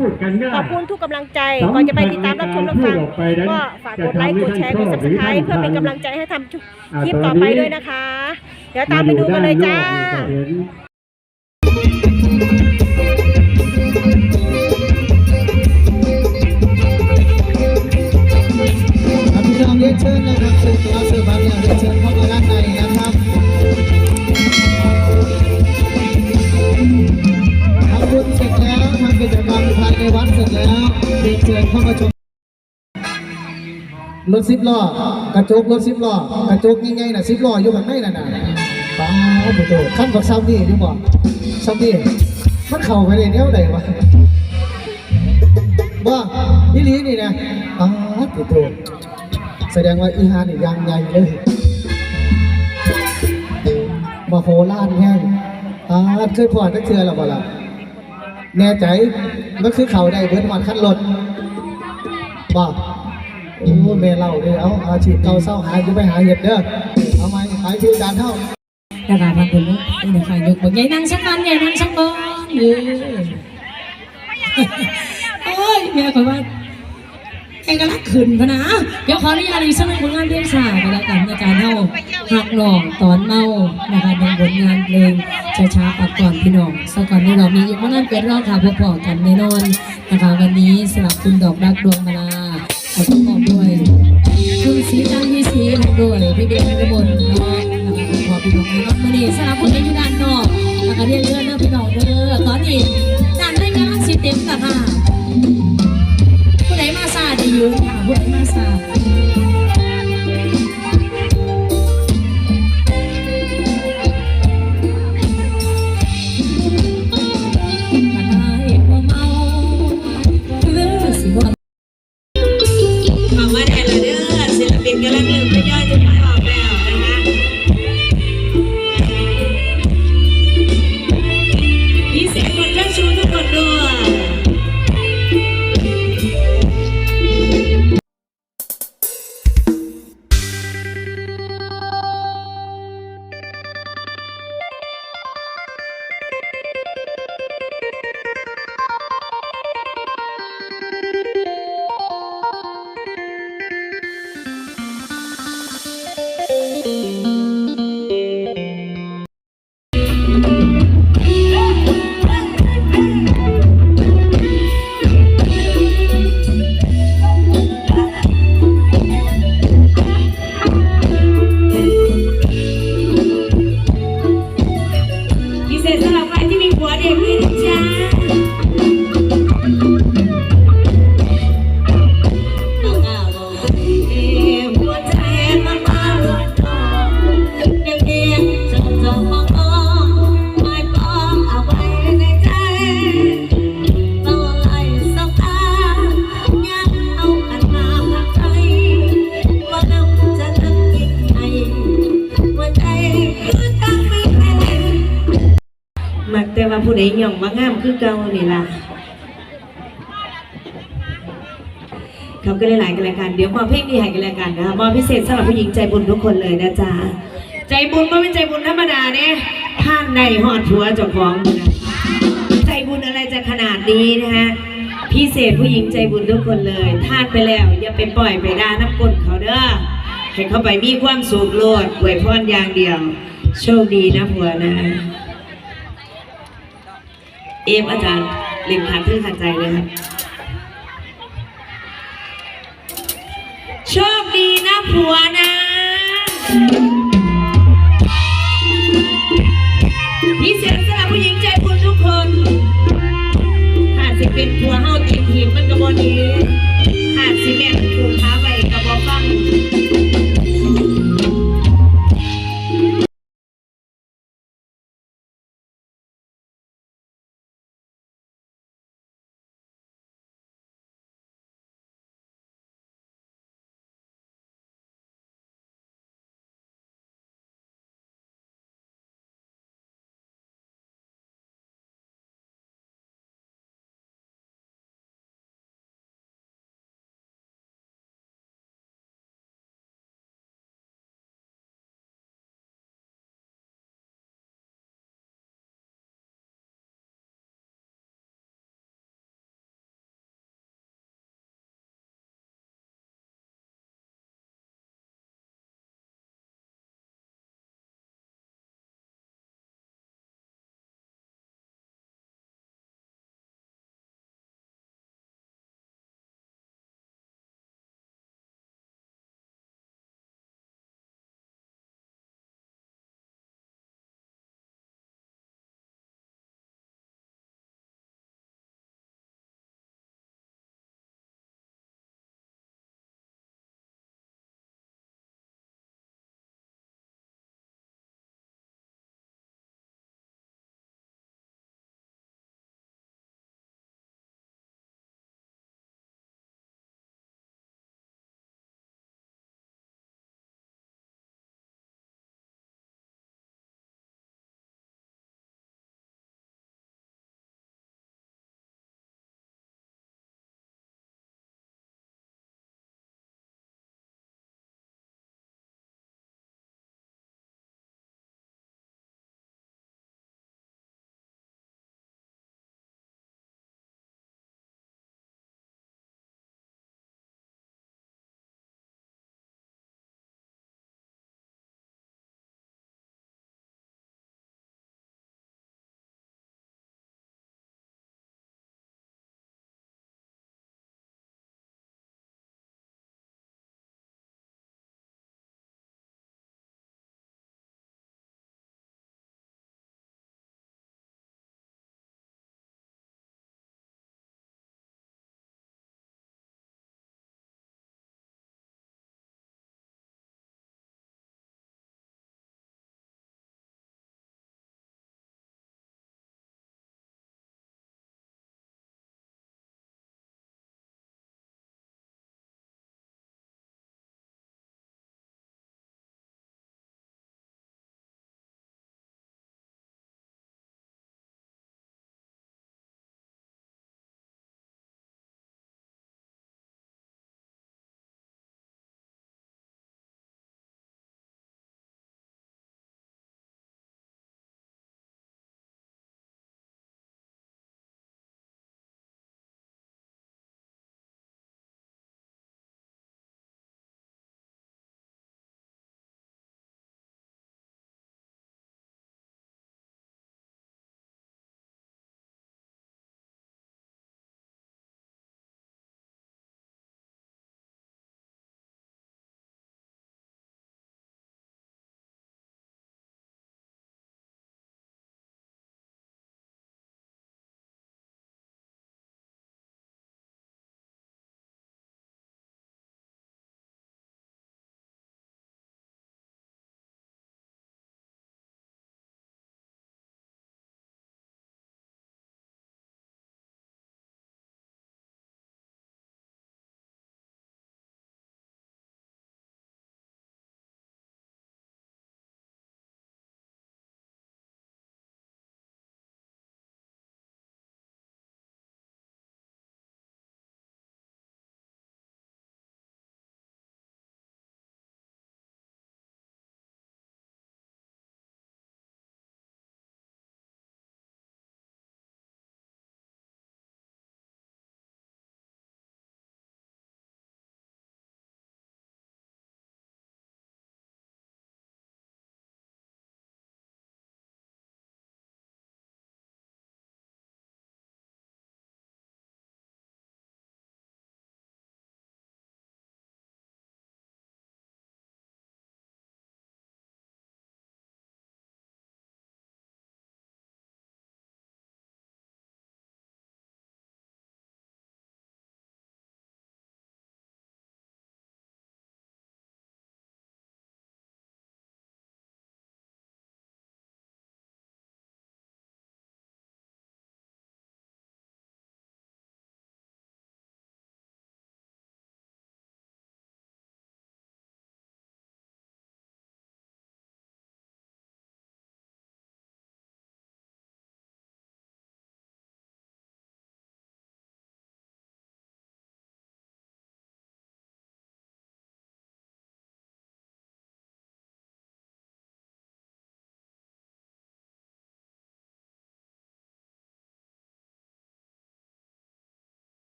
พูดกันได้ขอบคุณทุกกำลังใจ ก่อนจะไปติดตามรับชมรับฟังก็ฝากกดไลค์กดแชร์กด subscribe เพื่อเป็นกำลังใจให้ทำคลิปต่อไปด้วยนะคะ เดี๋ยวตามไปดูกันเลยจ้าครับพี่น้องเรียนเชิญนะครับ รถสิบล้อกระจกรถสิบล้อกระจกง่ายๆน่ะสิบล้ออยู่ข้างในน่ะน่ะป้าโอ้โหขั้นกับซ้ำนี่ดีกว่าซ้ำนี่มันเข้าไปในแนวไหนวะว่าอีหลีนี่นะอ๋อถูกถูกแสดงว่าอีฮานี่ยังใหญ่เลยมาโหล้านแห้งอ่าเคยพอนักเทือหรือเปล่าล่ะแน่ใจมันคือเขาได้เบิดวันขั้นรถบอก โอ้แม่เล่าเลยเอาอาชีพเก่าเศร้าหาอยู่ไปหาเห็ดเด้อเอาไหมขายชื่อจานเท่านะคะพันธุ์ลูกนี่นะคะยกบอกใหญ่นั่งสักวันใหญ่นั่งสักวันเออโอ้ยแม่ขอว่าแกก็รักขึ้นพนะเดี๋ยวขออนุญาตอีกสักหนึ่งผลงานเพลงสายไปแล้วกันในการย์เล่าหักหลอกตอนเมานะคะในผลงานเพลงช้าๆปักก่อนพี่น้องสักก่อนนี้เรามีอีกวันนั้นเป็นรอบค่ะพบๆกันแน่นอนนะคะวันนี้สำหรับคุณดอกรักดวงมาลา ขอต้องขอบด้วยคุณสีจันทร์มีสีด้วยพี่เบนกระบนน้องขอพี่น้องน้องมณีสารพุที่อยู่ด้านนอกแล้วก็เรียนเรื่องเรื่องพี่น้องเด้อตอนนี้ด้านในงานสิเต็มกับค่ะผู้ใดมาซาดีอยู่ค่ะผู้ใดมาซา ดย่องว่างามคือเก่านี่ล่ะเขาก็เลยหลายกันรายการเดี๋ยวมอเพลงนี้ให้กันรายการนะคะมอบพิเศษสำหรับผู้หญิงใจบุญทุกคนเลยนะจ๊ะใจบุญก็เป็นใจบุญธรรมดาเนี่ยท่านในหอดผัวเจ้าของนะใจบุญอะไรจะขนาดนี้นะฮะพิเศษผู้หญิงใจบุญทุกคนเลยท่านไปแล้วอย่าไปปล่อยไปด่าน้ำกลนเขาเด้อให้เขาไปมีความสุขโลดอวยพรอย่างเดียว โชคดีนะผัวนะ เอฟอาจารย์เล่นขาดเพื่อทางใจเลยครับโชคดีนะผัวนะพิเศษสำหรับผู้หญิงใจบุญทุกคนถ้าสิเป็นผัวเฮาตีมทีมมันก็บ่ดี